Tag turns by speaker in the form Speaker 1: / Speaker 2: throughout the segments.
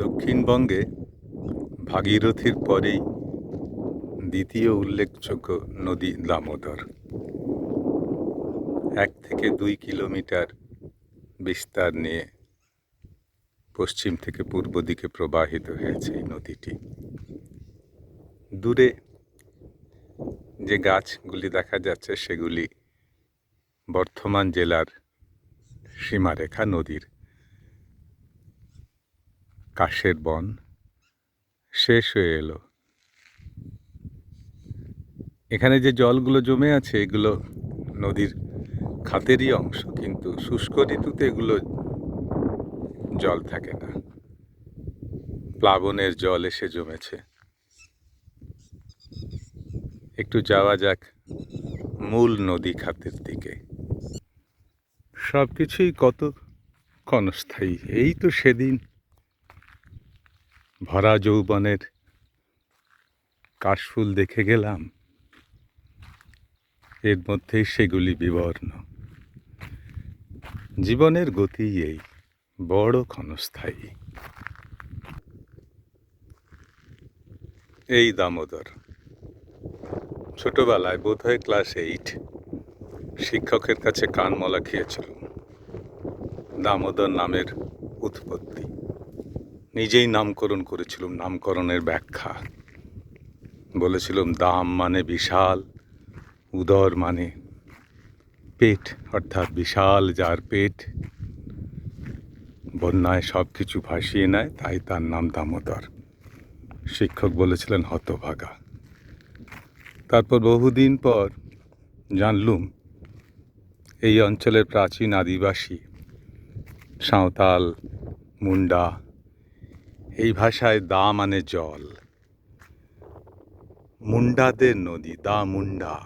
Speaker 1: দক্ষিণবঙ্গে ভাগীরথীর পরেই দ্বিতীয় উল্লেখযোগ্য নদী দামোদর। এক থেকে দুই কিলোমিটার বিস্তার নিয়ে পশ্চিম থেকে পূর্ব দিকে প্রবাহিত হয়েছে এই নদীটি। দূরে যে গাছগুলি দেখা যাচ্ছে, সেগুলি বর্ধমান জেলার সীমারেখা নদীর। কাশের বন শেষ হয়ে এলো। এখানে যে জলগুলো জমে আছে, এগুলো নদীর খাতেরই অংশ, কিন্তু শুষ্ক ঋতুতে এগুলো জল থাকে না। প্লাবনের জল এসে জমেছে। একটু যাওয়া যাক মূল নদী খাতের দিকে। সব কিছুই কত ক্ষণস্থায়ী, এই তো সেদিন ভরা যৌবনের কাশফুল দেখে গেলাম। এর মধ্যেই সেগুলি বিবর্ণ। জীবনের গতি এই বড় ক্ষণস্থায়ী। এই দামোদর, ছোটবেলায় বোধহয় ক্লাস এইট, শিক্ষকের কাছে কানমলা খেয়েছিল দামোদর নামের উৎপত্তি। নিজেই নামকরণ করেছিলাম, নামকরণের ব্যাখ্যা। বলেছিলাম, দাম মানে বিশাল, উদর মানে পেট, অর্থাৎ বিশাল যার পেট বন্যায় সব কিছু ভাসিয়ে নেয়, তাই তার নাম দামোদর। শিক্ষক বলেছিলেন, হতভাগা। তারপর বহুদিন পর জানলুম, এই অঞ্চলের প্রাচীন আদিবাসী সাঁওতাল, মুন্ডা এই ভাষায় দা মানে জল। মুন্ডাদের নদী, দা মুন্ডা।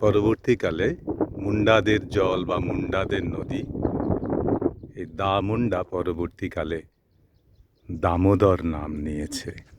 Speaker 1: পরবর্তীকালে মুন্ডাদের জল বা মুন্ডাদের নদী, এই দা মুন্ডা পরবর্তীকালে দামোদর নাম নিয়েছে।